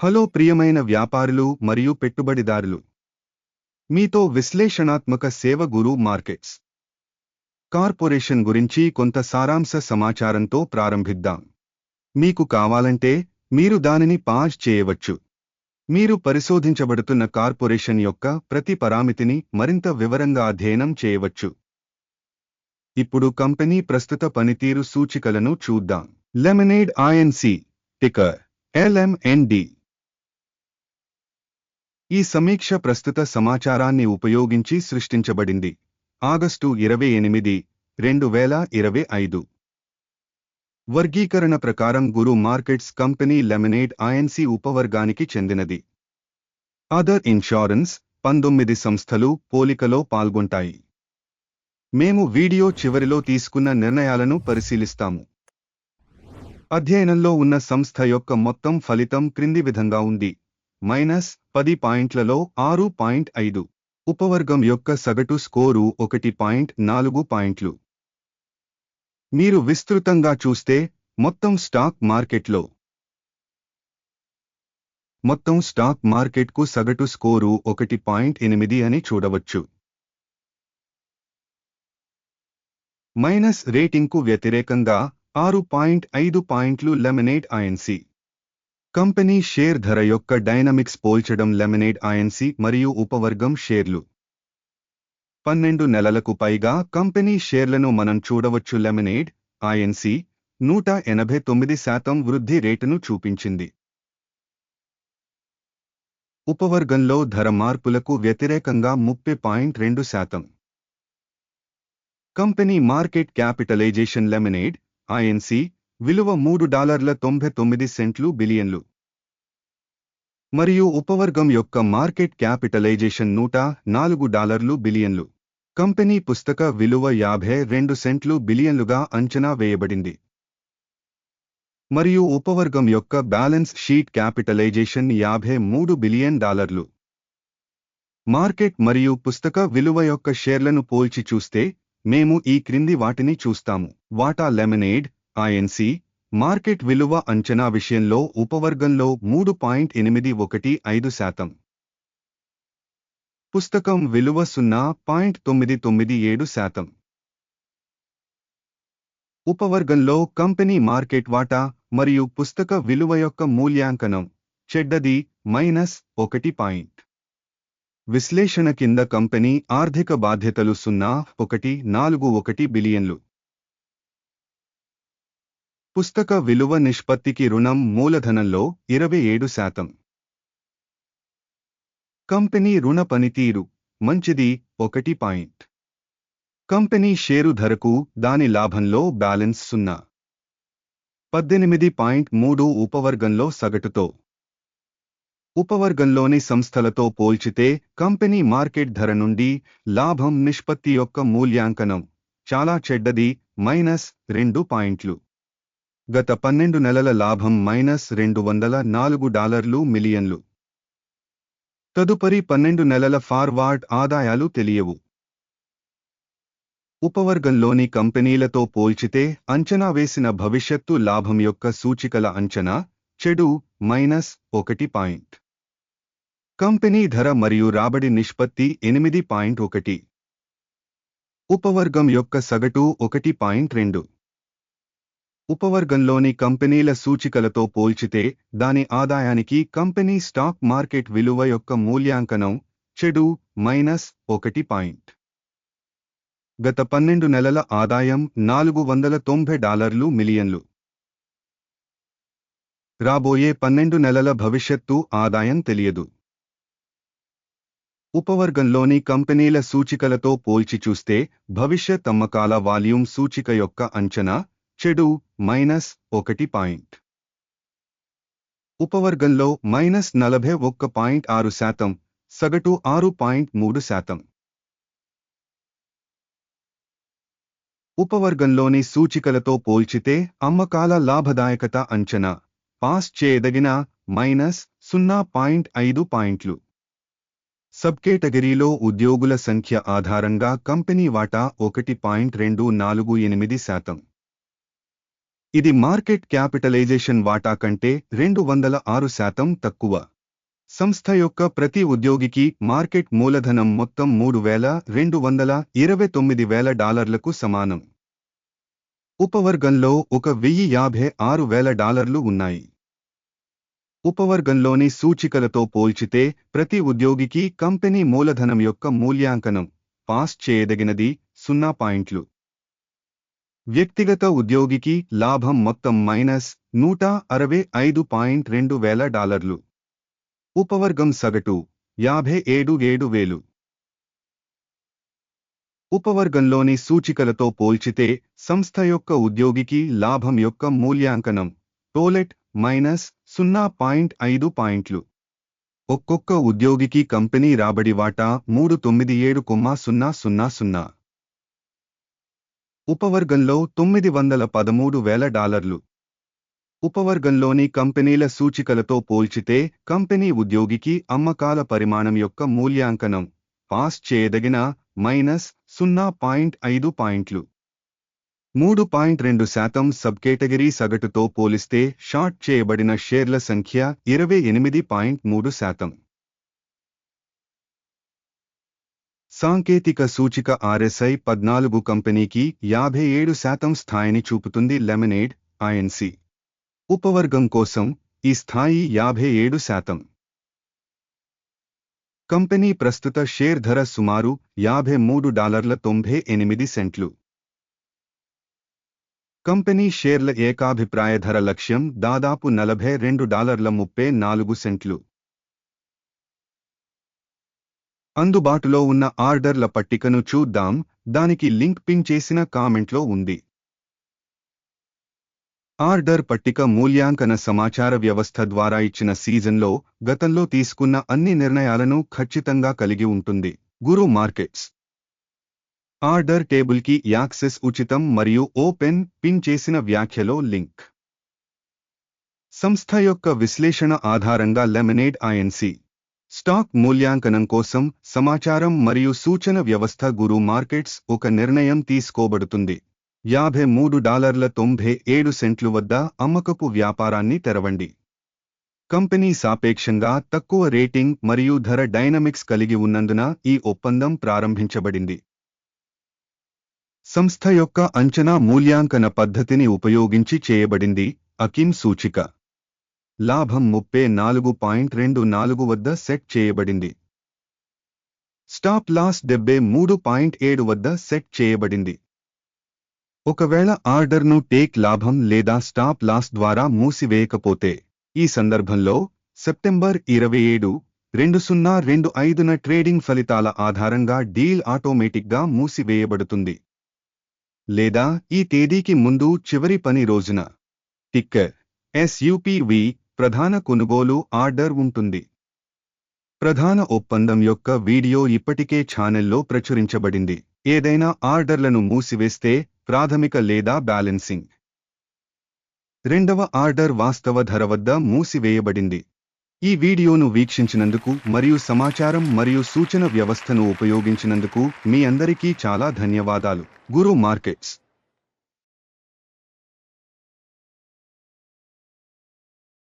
Hello ప్రియమైన వ్యాపారులు మరియు పెట్టుబడిదారులు. మీతో విశ్లేషణాత్మక సేవ గురు మార్కెట్స్. కార్పొరేషన్ గురించి కొంత సారాంశ సమాచారంతో ప్రారంభిద్దాం. మీకు కావాలంటే మీరు దానిని పాజ్ చేయవచ్చు. మీరు పరిశోధించబడుతున్న కార్పొరేషన్ యొక్క ప్రతి పరామితిని మరింత వివరంగా అధ్యయనం చేయవచ్చు. ఇప్పుడు కంపెనీ ప్రస్తుత పనితీరు సూచికలను చూద్దాం. లెమనేడ్ ఐఎన్సి టికర్ ఎల్ఎంఎన్డి ఈ సమీక్ష ప్రస్తుత సమాచారాన్ని ఉపయోగించి సృష్టించబడింది. ఆగస్టు ఇరవై ఎనిమిది రెండు వేల ఇరవై ఐదు. వర్గీకరణ ప్రకారం Guru markets company lemonade Inc ఉపవర్గానికి చెందినది. అదర్ ఇన్షూరెన్స్ పంతొమ్మిది సంస్థలు పోలికలో పాల్గొంటాయి. మేము వీడియో చివరిలో తీసుకున్న నిర్ణయాలను పరిశీలిస్తాము. అధ్యయనంలో ఉన్న సంస్థ యొక్క మొత్తం ఫలితం క్రింది విధంగా ఉంది. మైనస్ పది పాయింట్లలో ఆరు పాయింట్ ఐదు. ఉపవర్గం యొక్క సగటు స్కోరు ఒకటి పాయింట్ నాలుగు పాయింట్లు. మీరు విస్తృతంగా చూస్తే మొత్తం స్టాక్ మార్కెట్లో. మొత్తం స్టాక్ మార్కెట్కు సగటు స్కోరు ఒకటి పాయింట్ ఎనిమిది అని చూడవచ్చు. మైనస్ రేటింగ్కు వ్యతిరేకంగా ఆరు పాయింట్ ఐదు పాయింట్లు లెమినేట్ ఐఎన్సీ కంపెనీ షేర్ ధర యొక్క డైనమిక్స్ పోల్చడం లెమినేడ్ ఐఎన్సి మరియు ఉపవర్గం షేర్లు. పన్నెండు నెలలకు పైగా కంపెనీ షేర్లను మనం చూడవచ్చు. లెమినేడ్ ఐఎన్సి నూట ఎనభై తొమ్మిది శాతం వృద్ధి రేటును చూపించింది. ఉపవర్గంలో ధర మార్పులకు వ్యతిరేకంగా ముప్పై పాయింట్ రెండు శాతం. Company market capitalization lemonade Inc విలువ మూడు డాలర్ల తొంభై తొమ్మిది సెంట్లు బిలియన్లు. మరియు ఉపవర్గం యొక్క మార్కెట్ క్యాపిటలైజేషన్ నూట నాలుగు డాలర్లు బిలియన్లు. కంపెనీ పుస్తక విలువ యాభై రెండు సెంట్లు బిలియన్లుగా అంచనా వేయబడింది. మరియు ఉపవర్గం యొక్క బ్యాలెన్స్ షీట్ క్యాపిటలైజేషన్ యాభై మూడు బిలియన్ డాలర్లు. మార్కెట్ మరియు పుస్తక విలువ యొక్క షేర్లను పోల్చి చూస్తే మేము ఈ క్రింది వాటిని చూస్తాము. వాటా లెమనేడ్ ఐఎన్సి మార్కెట్ విలువ అంచనా విషయంలో ఉపవర్గంలో మూడు పాయింట్ ఎనిమిది ఒకటి ఐదు శాతం. పుస్తకం విలువ సున్నా పాయింట్ తొమ్మిది తొమ్మిది ఏడు శాతం. ఉపవర్గంలో కంపెనీ మార్కెట్ వాటా మరియు పుస్తక విలువ యొక్క మూల్యాంకనం చెడ్డది మైనస్ ఒకటి పాయింట్. విశ్లేషణ కింద కంపెనీ ఆర్థిక బాధ్యతలు సున్నా ఒకటి నాలుగు ఒకటి బిలియన్లు. పుస్తక విలువ నిష్పత్తికి రుణం మూలధనంలో ఇరవై ఏడు శాతం. కంపెనీ రుణ పనితీరు మంచిది ఒకటి పాయింట్. కంపెనీ షేరు ధరకు దాని లాభంలో బ్యాలెన్స్ సున్నా. పద్దెనిమిది పాయింట్ మూడు ఉపవర్గంలో సగటుతో. ఉపవర్గంలోని సంస్థలతో పోల్చితే కంపెనీ మార్కెట్ ధర నుండి లాభం నిష్పత్తి యొక్క మూల్యాంకనం చాలా చెడ్డది మైనస్ రెండు పాయింట్లు. గత పన్నెండు నెలల లాభం మైనస్ రెండు వందల నాలుగు డాలర్లు మిలియన్లు. తదుపరి పన్నెండు నెలల ఫార్వార్డ్ ఆదాయాలు తెలియవు. ఉపవర్గంలోని కంపెనీలతో పోల్చితే అంచనా వేసిన భవిష్యత్తు లాభం యొక్క సూచికల అంచనా చెడు మైనస్ ఒకటి పాయింట్. కంపెనీ ధర మరియు రాబడి నిష్పత్తి ఎనిమిది పాయింట్ ఒకటి. ఉపవర్గం యొక్క సగటు ఒకటి పాయింట్ రెండు. ఉపవర్గంలోని కంపెనీల సూచికలతో పోల్చితే దాని ఆదాయానికి కంపెనీ స్టాక్ మార్కెట్ విలువ యొక్క మూల్యాంకనం చెడు మైనస్ ఒకటి పాయింట్. గత పన్నెండు నెలల ఆదాయం నాలుగు వందల తొంభై డాలర్లు మిలియన్లు. రాబోయే పన్నెండు నెలల భవిష్యత్తు ఆదాయం తెలియదు. ఉపవర్గంలోని కంపెనీల సూచికలతో పోల్చి చూస్తే భవిష్యత్ అమ్మకాల వాల్యూమ్ సూచిక యొక్క అంచనా చెడు మైనస్ ఒకటి పాయింట్. ఉపవర్గంలో మైనస్ నలభై ఒక్క పాయింట్ ఆరు శాతం సగటు ఆరు పాయింట్ మూడు శాతం. ఉపవర్గంలోని సూచికలతో పోల్చితే అమ్మకాల లాభదాయకత అంచనా పాస్ చేయదగిన మైనస్ సున్నా పాయింట్ ఐదు పాయింట్లు. సబ్కేటగిరీలో ఉద్యోగుల సంఖ్య ఆధారంగా కంపెనీ వాటా ఒకటి పాయింట్ రెండు నాలుగు ఎనిమిది శాతం. ఇది మార్కెట్ క్యాపిటలైజేషన్ వాటా కంటే రెండు వందల ఆరు శాతం తక్కువ. సంస్థ యొక్క ప్రతి ఉద్యోగికి మార్కెట్ మూలధనం మొత్తం మూడు వేల రెండు వందల ఇరవై తొమ్మిది వేల డాలర్లకు సమానం. ఉపవర్గంలో ఒక వెయ్యి యాభై ఆరు వేల డాలర్లు ఉన్నాయి. ఉపవర్గంలోని సూచికలతో పోల్చితే ప్రతి ఉద్యోగికి కంపెనీ మూలధనం యొక్క మూల్యాంకనం పాస్ చేయదగినది సున్నా పాయింట్లు. వ్యక్తిగత ఉద్యోగికి లాభం మొత్తం మైనస్ నూట అరవై ఐదు పాయింట్ రెండు వేల డాలర్లు. ఉపవర్గం సగటు యాభై ఏడు ఏడు వేలు. ఉపవర్గంలోని సూచికలతో పోల్చితే సంస్థ యొక్క ఉద్యోగికి లాభం యొక్క మూల్యాంకనం టోలెట్ మైనస్ సున్నా పాయింట్ ఐదు పాయింట్లు. ఒక్కొక్క ఉద్యోగికి కంపెనీ రాబడి వాటా మూడు తొమ్మిది ఏడు కొమ్మ సున్నా సున్నా సున్నా. ఉపవర్గంలో తొమ్మిది వందల పదమూడు వేల డాలర్లు. ఉపవర్గంలోని కంపెనీల సూచికలతో పోల్చితే కంపెనీ ఉద్యోగికి అమ్మకాల పరిమాణం యొక్క మూల్యాంకనం పాస్ చేయదగిన మైనస్ సున్నా పాయింట్ ఐదు పాయింట్లు. మూడు పాయింట్ రెండు శాతం సబ్ కేటగిరీ సగటుతో పోలిస్తే షార్ట్ చేయబడిన షేర్ల సంఖ్య ఇరవై ఎనిమిది పాయింట్ మూడు శాతం. సాంకేతిక సూచిక ఆర్ఎస్ఐ పద్నాలుగు కంపెనీకి యాభై ఏడు శాతం స్థాయిని చూపుతుంది లెమనేడ్ ఐఎన్సి ఉపవర్గం కోసం ఈ స్థాయి యాభై ఏడు శాతం. కంపెనీ ప్రస్తుత షేర్ ధర సుమారు యాభై మూడు డాలర్ల తొంభై ఎనిమిది సెంట్లు. కంపెనీ షేర్ల ఏకాభిప్రాయ ధర లక్ష్యం దాదాపు నలభై రెండు డాలర్ల ముప్పై నాలుగు సెంట్లు. అందుబాటులో ఉన్న ఆర్డర్ల పట్టికను చూద్దాం దానికి లింక్ పిన్ చేసిన కామెంట్లో ఉంది. ఆర్డర్ పట్టిక మూల్యాంకన సమాచార వ్యవస్థ ద్వారా ఇచ్చిన సీజన్లో గతంలో తీసుకున్న అన్ని నిర్ణయాలను ఖచ్చితంగా కలిగి ఉంటుంది. గురు మార్కెట్స్. ఆర్డర్ టేబుల్కి యాక్సెస్ ఉచితం మరియు ఓపెన్ పిన్ చేసిన వ్యాఖ్యలో లింక్. సంస్థ యొక్క విశ్లేషణ ఆధారంగా లెమనేడ్ ఐఎన్సి స్టాక్ మూల్యాంకనం కోసం సమాచారం మరియు సూచన వ్యవస్థ గురు మార్కెట్స్ ఒక నిర్ణయం తీసుకోబడుతుంది. యాభై మూడు డాలర్ల తొంభై ఏడు సెంట్లు వద్ద అమ్మకపు వ్యాపారాన్ని తెరవండి. కంపెనీ సాపేక్షంగా తక్కువ రేటింగ్ మరియు ధర డైనమిక్స్ కలిగి ఉన్నందున ఈ ఒప్పందం ప్రారంభించబడింది. సంస్థ యొక్క అంచనా మూల్యాంకన పద్ధతిని ఉపయోగించి చేయబడింది అకిమ్ సూచిక. లాభం ముప్పై నాలుగు పాయింట్ రెండు నాలుగు వద్ద సెట్ చేయబడింది. స్టాప్ లాస్ డెబ్బై మూడు పాయింట్ ఏడు వద్ద సెట్ చేయబడింది. ఒకవేళ ఆర్డర్ను టేక్ లాభం లేదా స్టాప్ లాస్ ద్వారా మూసివేయకపోతే ఈ సందర్భంలో సెప్టెంబర్ ఇరవై ఏడు రెండు సున్నా రెండు ఐదున ట్రేడింగ్ ఫలితాల ఆధారంగా డీల్ ఆటోమేటిక్గా మూసివేయబడుతుంది. లేదా ఈ తేదీకి ముందు చివరి పని రోజున టిక్కర్ ఎస్యూపీవి ప్రధాన కొనుగోలు ఆర్డర్ ఉంటుంది. ప్రధాన ఒప్పందం యొక్క వీడియో ఇప్పటికే ఛానెల్లో ప్రచురించబడింది. ఏదైనా ఆర్డర్లను మూసివేస్తే ప్రాథమిక లేదా బ్యాలెన్సింగ్. రెండవ ఆర్డర్ వాస్తవ ధర వద్ద మూసివేయబడింది. ఈ వీడియోను వీక్షించినందుకు మరియు సమాచారం మరియు సూచన వ్యవస్థను ఉపయోగించినందుకు మీ అందరికీ చాలా ధన్యవాదాలు. గురు మార్కెట్స్.